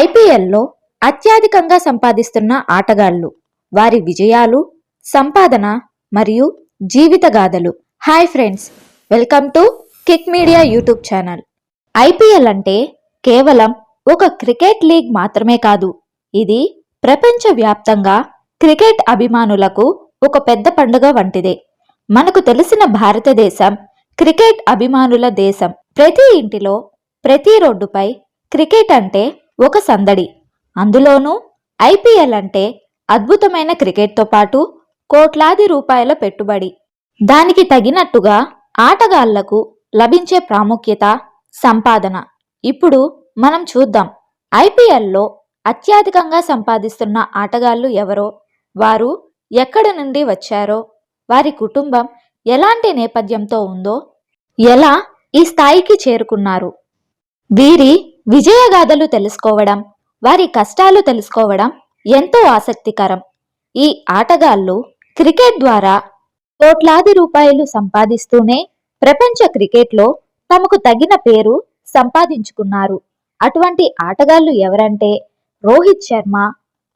ఐపీఎల్లో అత్యధికంగా సంపాదిస్తున్న ఆటగాళ్ళు వారి విజయాలు సంపాదన మరియు జీవితగాథలు hi friends welcome to Kick Media YouTube channel. IPL అంటే కేవలం ఒక క్రికెట్ లీగ్ మాత్రమే కాదు ఇది ప్రపంచవ్యాప్తంగా క్రికెట్ అభిమానులకు ఒక పెద్ద పండుగ వంటిదే. మనకు తెలిసిన భారతదేశం క్రికెట్ అభిమానుల దేశం. ప్రతి ఇంటిలో ప్రతి రోడ్డుపై క్రికెట్ అంటే ఒక సందడి. అందులోనూ ఐపీఎల్ అంటే అద్భుతమైన క్రికెట్తో పాటు కోట్లాది రూపాయల పెట్టుబడి. దానికి తగినట్టుగా ఆటగాళ్ళకు లభించే ప్రాముఖ్యత సంపాదన. ఇప్పుడు మనం చూద్దాం. ఐపీఎల్లో అత్యధికంగా సంపాదిస్తున్న ఆటగాళ్ళు ఎవరో వారు ఎక్కడి నుండి వచ్చారో వారి కుటుంబం ఎలాంటి నేపథ్యంతో ఉందో ఎలా ఈ స్థాయికి చేరుకున్నారు? వీరి విజయగాథలు తెలుసుకోవడం వారి కష్టాలు తెలుసుకోవడం ఎంతో ఆసక్తికరం. ఈ ఆటగాళ్ళు క్రికెట్ ద్వారా కోట్లాది రూపాయలు సంపాదిస్తూనే ప్రపంచ క్రికెట్లో తమకు తగిన పేరు సంపాదించుకున్నారు. అటువంటి ఆటగాళ్ళు ఎవరంటే రోహిత్ శర్మ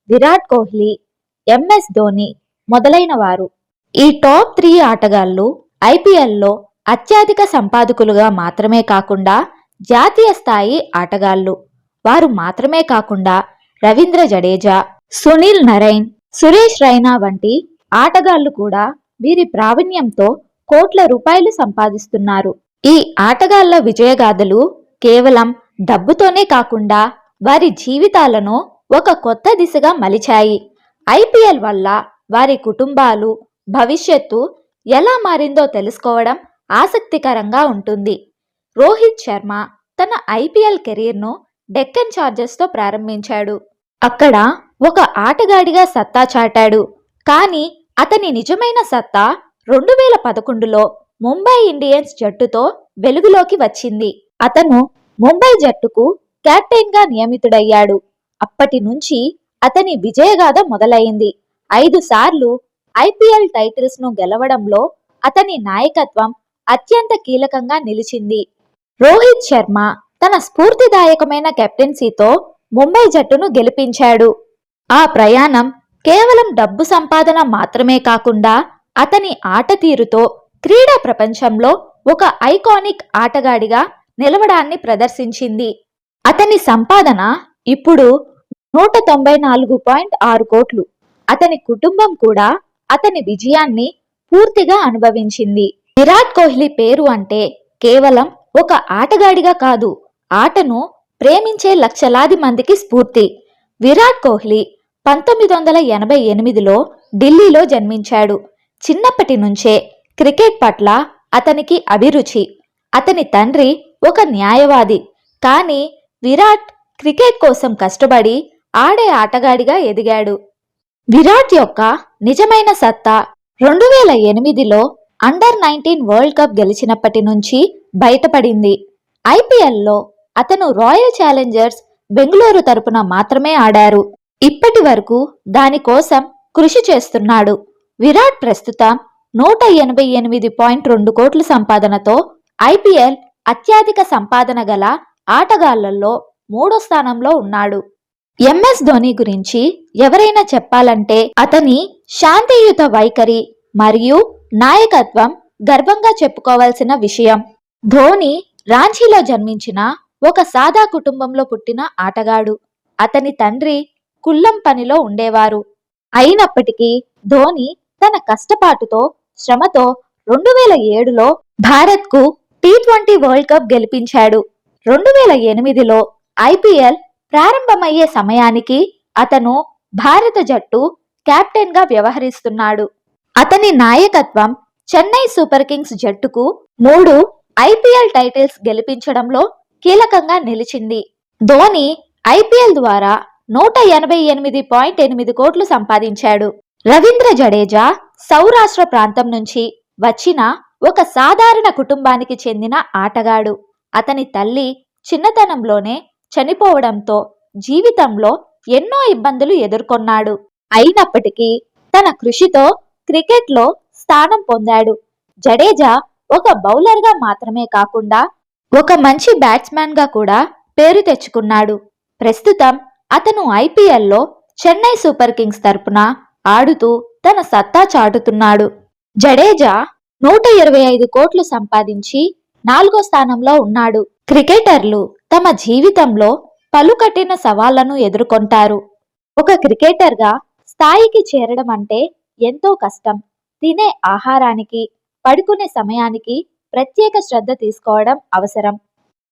విరాట్ కోహ్లీ ఎంఎస్ ధోని మొదలైన వారు ఈ టాప్ త్రీ ఆటగాళ్ళు ఐపీఎల్లో అత్యధిక సంపాదకులుగా మాత్రమే కాకుండా జాతీయ స్థాయి ఆటగాళ్ళు వారు మాత్రమే కాకుండా రవీంద్ర జడేజా సునీల్ నరైన్ సురేష్ రైనా వంటి ఆటగాళ్ళు కూడా వీరి ప్రావీణ్యంతో కోట్ల రూపాయలు సంపాదిస్తున్నారు. ఈ ఆటగాళ్ళ విజయగాథలు కేవలం డబ్బుతోనే కాకుండా వారి జీవితాలను ఒక కొత్త దిశగా మలిచాయి. ఐపీఎల్ వల్ల వారి కుటుంబాలు భవిష్యత్తు ఎలా మారిందో తెలుసుకోవడం ఆసక్తికరంగా ఉంటుంది. రోహిత్ శర్మ తన ఐపీఎల్ కెరీర్ను డెక్కన్ ఛార్జర్స్తో ప్రారంభించాడు. అక్కడ ఒక ఆటగాడిగా సత్తా చాటాడు. కానీ అతని నిజమైన సత్తా రెండు వేల పదకొండులో ముంబై ఇండియన్స్ జట్టుతో వెలుగులోకి వచ్చింది. అతను ముంబై జట్టుకు కెప్టెన్గా నియమితుడయ్యాడు. అప్పటి నుంచి అతని విజయగాథ మొదలైంది. ఐదు సార్లు ఐపీఎల్ టైటిల్స్ను గెలవడంలో అతని నాయకత్వం అత్యంత కీలకంగా నిలిచింది. రోహిత్ శర్మ తన స్ఫూర్తిదాయకమైన కెప్టెన్సీతో ముంబై జట్టును గెలిపించాడు. ఆ ప్రయాణం కేవలం డబ్బు సంపాదన మాత్రమే కాకుండా అతని ఆట తీరుతో క్రీడా ప్రపంచంలో ఒక ఐకానిక్ ఆటగాడిగా నిలవడాన్ని ప్రదర్శించింది. అతని సంపాదన ఇప్పుడు నూట తొంభై నాలుగు పాయింట్ ఆరు కోట్లు. అతని కుటుంబం కూడా అతని విజయాన్ని పూర్తిగా అనుభవించింది. విరాట్ కోహ్లీ పేరు అంటే కేవలం ఒక ఆటగాడిగా కాదు ఆటను ప్రేమించే లక్షలాది మందికి స్ఫూర్తి. విరాట్ కోహ్లీ పంతొమ్మిది వందల ఎనభై ఎనిమిదిలో ఢిల్లీలో జన్మించాడు. చిన్నప్పటి నుంచే క్రికెట్ పట్ల అతనికి అభిరుచి. అతని తండ్రి ఒక న్యాయవాది కానీ విరాట్ క్రికెట్ కోసం కష్టపడి ఆడే ఆటగాడిగా ఎదిగాడు. విరాట్ యొక్క నిజమైన సత్తా రెండు వేల ఎనిమిదిలో అండర్ నైన్టీన్ వరల్డ్ కప్ గెలిచినప్పటి నుంచి బయటపడింది. ఐపీఎల్లో అతను రాయల్ ఛాలెంజర్స్ బెంగళూరు తరపున మాత్రమే ఆడారు. ఇప్పటి వరకు దానికోసం కృషి చేస్తున్నాడు. విరాట్ ప్రస్తుతం నూట ఎనభై ఎనిమిది పాయింట్ రెండు కోట్ల సంపాదనతో ఐపీఎల్ అత్యధిక సంపాదన గల ఆటగాళ్ళలో మూడో స్థానంలో ఉన్నాడు. ఎంఎస్ ధోని గురించి ఎవరైనా చెప్పాలంటే అతని శాంతియుత వైఖరి మరియు నాయకత్వం గర్వంగా చెప్పుకోవాల్సిన విషయం. ధోని రాంచీలో జన్మించిన ఒక సాదా కుటుంబంలో పుట్టిన ఆటగాడు. అతని తండ్రి కుల్లం పనిలో ఉండేవారు. అయినప్పటికీ ధోని తన కష్టపాటుతో శ్రమతో రెండు వేల ఏడులో భారత్కు టీ ట్వంటీ వరల్డ్ కప్ గెలిపించాడు. రెండు వేల ఎనిమిదిలో ఐపీఎల్ ప్రారంభమయ్యే సమయానికి అతను భారత జట్టు కెప్టెన్గా వ్యవహరిస్తున్నాడు. అతని నాయకత్వం చెన్నై సూపర్ కింగ్స్ జట్టుకు మూడు ఐపీఎల్ టైటిల్స్ గెలిపించడంలో కీలకంగా నిలిచింది. ధోని ఐపీఎల్ ద్వారా నూట ఎనభై ఎనిమిది పాయింట్ ఎనిమిది కోట్లు సంపాదించాడు. రవీంద్ర జడేజా సౌరాష్ట్ర ప్రాంతం నుంచి వచ్చిన ఒక సాధారణ కుటుంబానికి చెందిన ఆటగాడు. అతని తల్లి చిన్నతనంలోనే చనిపోవడంతో జీవితంలో ఎన్నో ఇబ్బందులు ఎదుర్కొన్నాడు. అయినప్పటికీ తన కృషితో క్రికెట్లో స్థానం పొందాడు. జడేజా ఒక బౌలర్గా మాత్రమే కాకుండా ఒక మంచి బ్యాట్స్మెన్గా కూడా పేరు తెచ్చుకున్నాడు. ప్రస్తుతం అతను ఐపీఎల్లో చెన్నై సూపర్ కింగ్స్ తరపున ఆడుతూ తన సత్తా చాటుతున్నాడు. జడేజా నూట ఇరవై ఐదు కోట్లు సంపాదించి నాలుగో స్థానంలో ఉన్నాడు. క్రికెటర్లు తమ జీవితంలో పలు కఠిన సవాళ్ళను ఎదుర్కొంటారు. ఒక క్రికెటర్గా స్థాయికి చేరడం అంటే ఎంతో కష్టం. తినే ఆహారానికి పడుకునే సమయానికి ప్రత్యేక శ్రద్ధ తీసుకోవడం అవసరం.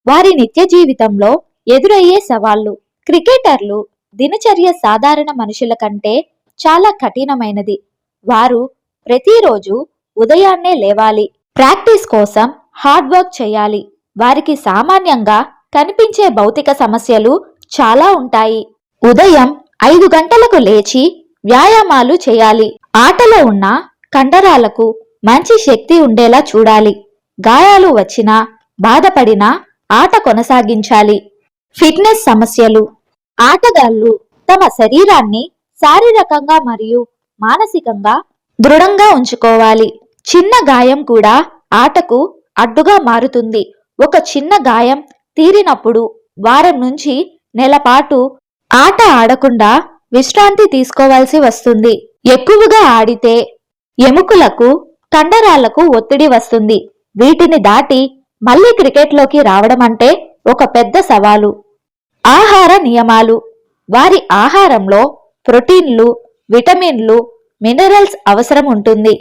వారి నిత్య జీవితంలో ఎదురయ్యే సవాళ్ళు క్రికెటర్లు దినచర్య సాధారణ మనుషుల కంటే చాలా కఠినమైనది. వారు ప్రతిరోజు ఉదయాన్నే లేవాలి. ప్రాక్టీస్ కోసం హార్డ్ వర్క్ చేయాలి. వారికి సామాన్యంగా కనిపించే భౌతిక సమస్యలు చాలా ఉంటాయి. ఉదయం ఐదు గంటలకు లేచి వ్యాయామాలు చేయాలి. ఆటలో ఉన్న కండరాలకు మంచి శక్తి ఉండేలా చూడాలి. గాయాలు వచ్చినా బాధపడినా ఆట కొనసాగించాలి. ఫిట్నెస్ సమస్యలు. ఆటగాళ్ళు తమ శరీరాన్ని శారీరకంగా మరియు మానసికంగా దృఢంగా ఉంచుకోవాలి. చిన్న గాయం కూడా ఆటకు అడ్డుగా మారుతుంది. ఒక చిన్న గాయం తీరినప్పుడు వారం నుంచి నెలపాటు ఆట ఆడకుండా విశ్రాంతి తీసుకోవాల్సి వస్తుంది. ఎక్కువగా ఆడితే ఎముకలకు కండరాలకు ఒత్తిడి వస్తుంది. వీటిని దాటి మళ్ళీ క్రికెట్లోకి రావడం అంటే ఒక పెద్ద సవాలు. ఆహార నియమాలు. వారి ఆహారంలో ప్రోటీన్లు విటమిన్లు మినరల్స్ అవసరం ఉంటుంది.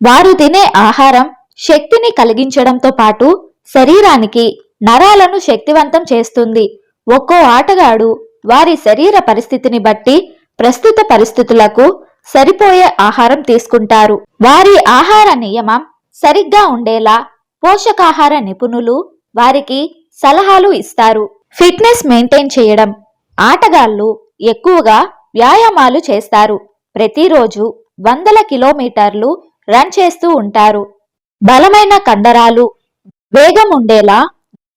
వారు తినే ఆహారం శక్తిని కలిగించడంతో పాటు శరీరానికి నరాలను శక్తివంతం చేస్తుంది. ఒక్కో ఆటగాడు వారి శరీర పరిస్థితిని బట్టి ప్రస్తుత పరిస్థితులకు సరిపోయే ఆహారం తీసుకుంటారు. వారి ఆహార నియమం సరిగ్గా ఉండేలా పోషకాహార నిపుణులు వారికి సలహాలు ఇస్తారు. ఫిట్నెస్ మెయింటైన్ చేయడం ఆటగాళ్ళు ఎక్కువగా వ్యాయామాలు చేస్తారు. ప్రతిరోజు వందల కిలోమీటర్లు రన్ చేస్తూ ఉంటారు. బలమైన కండరాలు వేగం ఉండేలా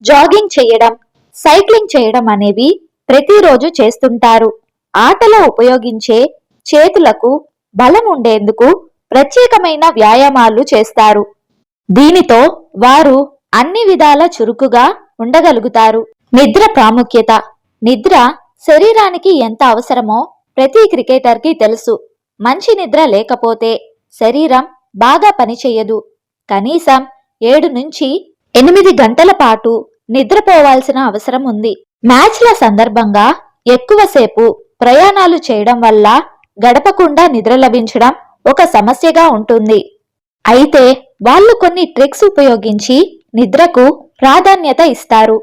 జాగింగ్ చేయడం సైక్లింగ్ చేయడం అనేవి ప్రతిరోజు చేస్తుంటారు. ఆటలో ఉపయోగించే చేతులకు బలం ఉండేందుకు ప్రత్యేకమైన వ్యాయామాలు చేస్తారు. దీనితో వారు అన్ని విధాల చురుకుగా ఉండగలుగుతారు. నిద్ర ప్రాముఖ్యత. నిద్ర శరీరానికి ఎంత అవసరమో ప్రతి క్రికెటర్కి తెలుసు. మంచి నిద్ర లేకపోతే శరీరం బాగా పనిచేయదు కనీసం ఏడు నుంచి ఎనిమిది గంటల పాటు నిద్రపోవాల్సిన అవసరం ఉంది. మ్యాచ్ల సందర్భంగా ఎక్కువసేపు ప్రయాణాలు చేయడం వల్ల గడపకుండా నిద్ర లభించడం ఒక సమస్యగా ఉంటుంది. అయితే వాళ్ళు కొన్ని ట్రిక్స్ ఉపయోగించి నిద్రకు ప్రాధాన్యత ఇస్తారు.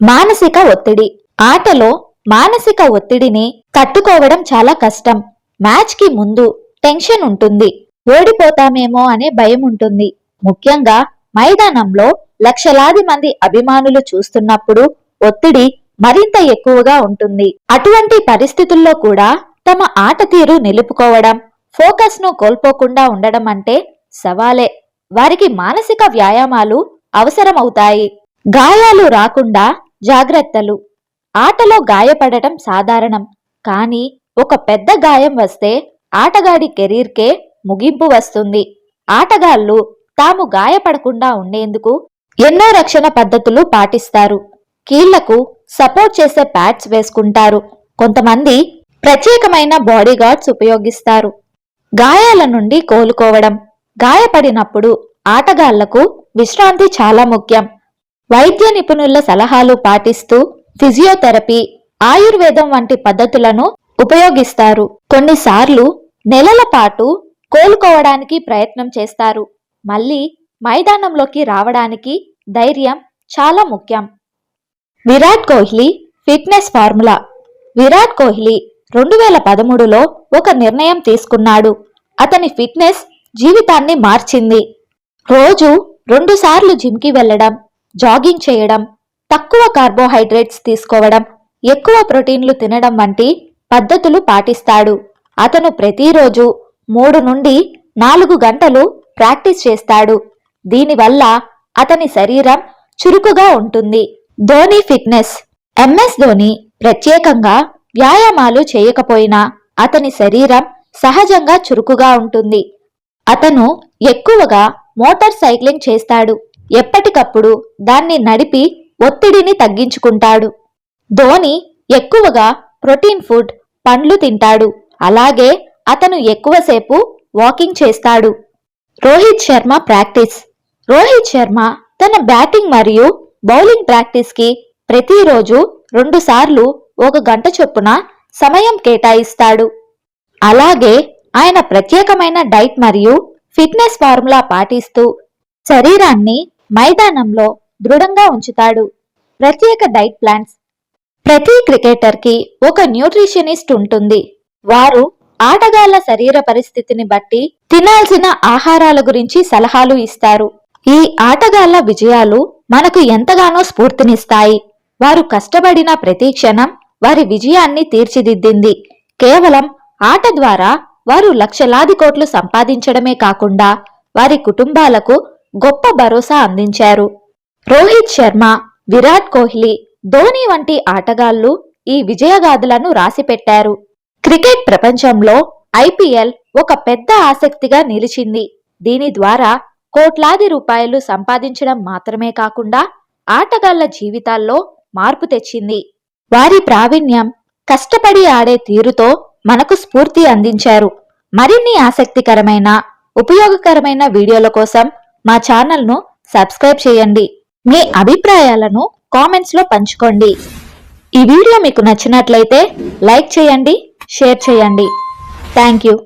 మానసిక ఒత్తిడి. ఆటలో మానసిక ఒత్తిడిని తట్టుకోవడం చాలా కష్టం. మ్యాచ్కి ముందు టెన్షన్ ఉంటుంది. ఓడిపోతామేమో అనే భయం ఉంటుంది. ముఖ్యంగా మైదానంలో లక్షలాది మంది అభిమానులు చూస్తున్నప్పుడు ఒత్తిడి మరింత ఎక్కువగా ఉంటుంది. అటువంటి పరిస్థితుల్లో కూడా తమ ఆట తీరు నిలుపుకోవడం ఫోకస్ను కోల్పోకుండా ఉండడం అంటే సవాలే. వారికి మానసిక వ్యాయామాలు అవసరమవుతాయి. గాయాలు రాకుండా జాగ్రత్తలు. ఆటలో గాయపడటం సాధారణం. కానీ ఒక పెద్ద గాయం వస్తే ఆటగాడి కెరీర్కే ముగింపు వస్తుంది. ఆటగాళ్ళు తాము గాయపడకుండా ఉండేందుకు ఎన్నో రక్షణ పద్ధతులు పాటిస్తారు. కీళ్ళకు సపోర్ట్ చేసే ప్యాడ్స్ వేసుకుంటారు. కొంతమంది ప్రత్యేకమైన బాడీగార్డ్స్ ఉపయోగిస్తారు. గాయాల నుండి కోలుకోవడం. గాయపడినప్పుడు ఆటగాళ్ళకు విశ్రాంతి చాలా ముఖ్యం. వైద్య నిపుణుల సలహాలు పాటిస్తూ ఫిజియోథెరపీ ఆయుర్వేదం వంటి పద్ధతులను ఉపయోగిస్తారు. కొన్నిసార్లు నెలల పాటు కోలుకోవడానికి ప్రయత్నం చేస్తారు. మళ్ళీ మైదానంలోకి రావడానికి ధైర్యం చాలా ముఖ్యం. Virat Kohli fitness formula. Virat Kohli రెండు వేల పదమూడులో ఒక నిర్ణయం తీసుకున్నాడు. అతని ఫిట్నెస్ జీవితాన్ని మార్చింది. రోజు రెండుసార్లు జిమ్కి వెళ్ళడం జాగింగ్ చేయడం తక్కువ కార్బోహైడ్రేట్స్ తీసుకోవడం ఎక్కువ ప్రోటీన్లు తినడం వంటి పద్ధతులు పాటిస్తాడు. అతను ప్రతిరోజు మూడు నుండి నాలుగు గంటలు ప్రాక్టీస్ చేస్తాడు. దీనివల్ల అతని శరీరం చురుకుగా ఉంటుంది. ధోని ఫిట్నెస్. ఎంఎస్ ధోని ప్రత్యేకంగా వ్యాయామాలు చేయకపోయినా అతని శరీరం సహజంగా చురుకుగా ఉంటుంది. అతను ఎక్కువగా మోటార్ సైక్లింగ్ చేస్తాడు. ఎప్పటికప్పుడు దాన్ని నడిపి ఒత్తిడిని తగ్గించుకుంటాడు. ధోని ఎక్కువగా ప్రోటీన్ ఫుడ్ పండ్లు తింటాడు. అలాగే అతను ఎక్కువసేపు వాకింగ్ చేస్తాడు. రోహిత్ శర్మ ప్రాక్టీస్. రోహిత్ శర్మ తన బ్యాటింగ్ మరియు బౌలింగ్ ప్రాక్టీస్కి ప్రతిరోజు రెండుసార్లు ఒక గంట చొప్పున సమయం కేటాయిస్తాడు. అలాగే ఆయన ప్రత్యేకమైన డైట్ మరియు ఫిట్నెస్ ఫార్ములా పాటిస్తూ శరీరాన్ని మైదానంలో దృఢంగా ఉంచుతాడు. ప్రత్యేక డైట్ ప్లాన్స్. ప్రతి క్రికెటర్కి ఒక న్యూట్రిషనిస్ట్ ఉంటుంది. వారు ఆటగాళ్ళ శరీర పరిస్థితిని బట్టి తినాల్సిన ఆహారాల గురించి సలహాలు ఇస్తారు. ఈ ఆటగాళ్ళ విజయాలు మనకు ఎంతగానో స్ఫూర్తినిస్తాయి. వారు కష్టపడిన ప్రతి క్షణం వారి విజయాన్ని తీర్చిదిద్దింది. కేవలం ఆట ద్వారా వారు లక్షలాది కోట్లు సంపాదించడమే కాకుండా వారి కుటుంబాలకు గొప్ప భరోసా అందించారు. రోహిత్ శర్మ విరాట్ కోహ్లీ ధోని వంటి ఆటగాళ్ళు ఈ విజయగాథలను రాసిపెట్టారు. క్రికెట్ ప్రపంచంలో ఐపీఎల్ ఒక పెద్ద ఆసక్తిగా నిలిచింది. దీని ద్వారా కోట్లాది రూపాయలు సంపాదించడం మాత్రమే కాకుండా ఆటగాళ్ళ జీవితాల్లో మార్పు తెచ్చింది. వారి ప్రావీణ్యం కష్టపడి ఆడే తీరుతో మనకు స్ఫూర్తి అందించారు. మరిన్ని ఆసక్తికరమైన ఉపయోగకరమైన వీడియోల కోసం మా ఛానల్ను సబ్స్క్రైబ్ చేయండి. మీ అభిప్రాయాలను కామెంట్స్లో పంచుకోండి. ఈ వీడియో మీకు నచ్చినట్లయితే లైక్ చేయండి షేర్ చేయండి. Thank you.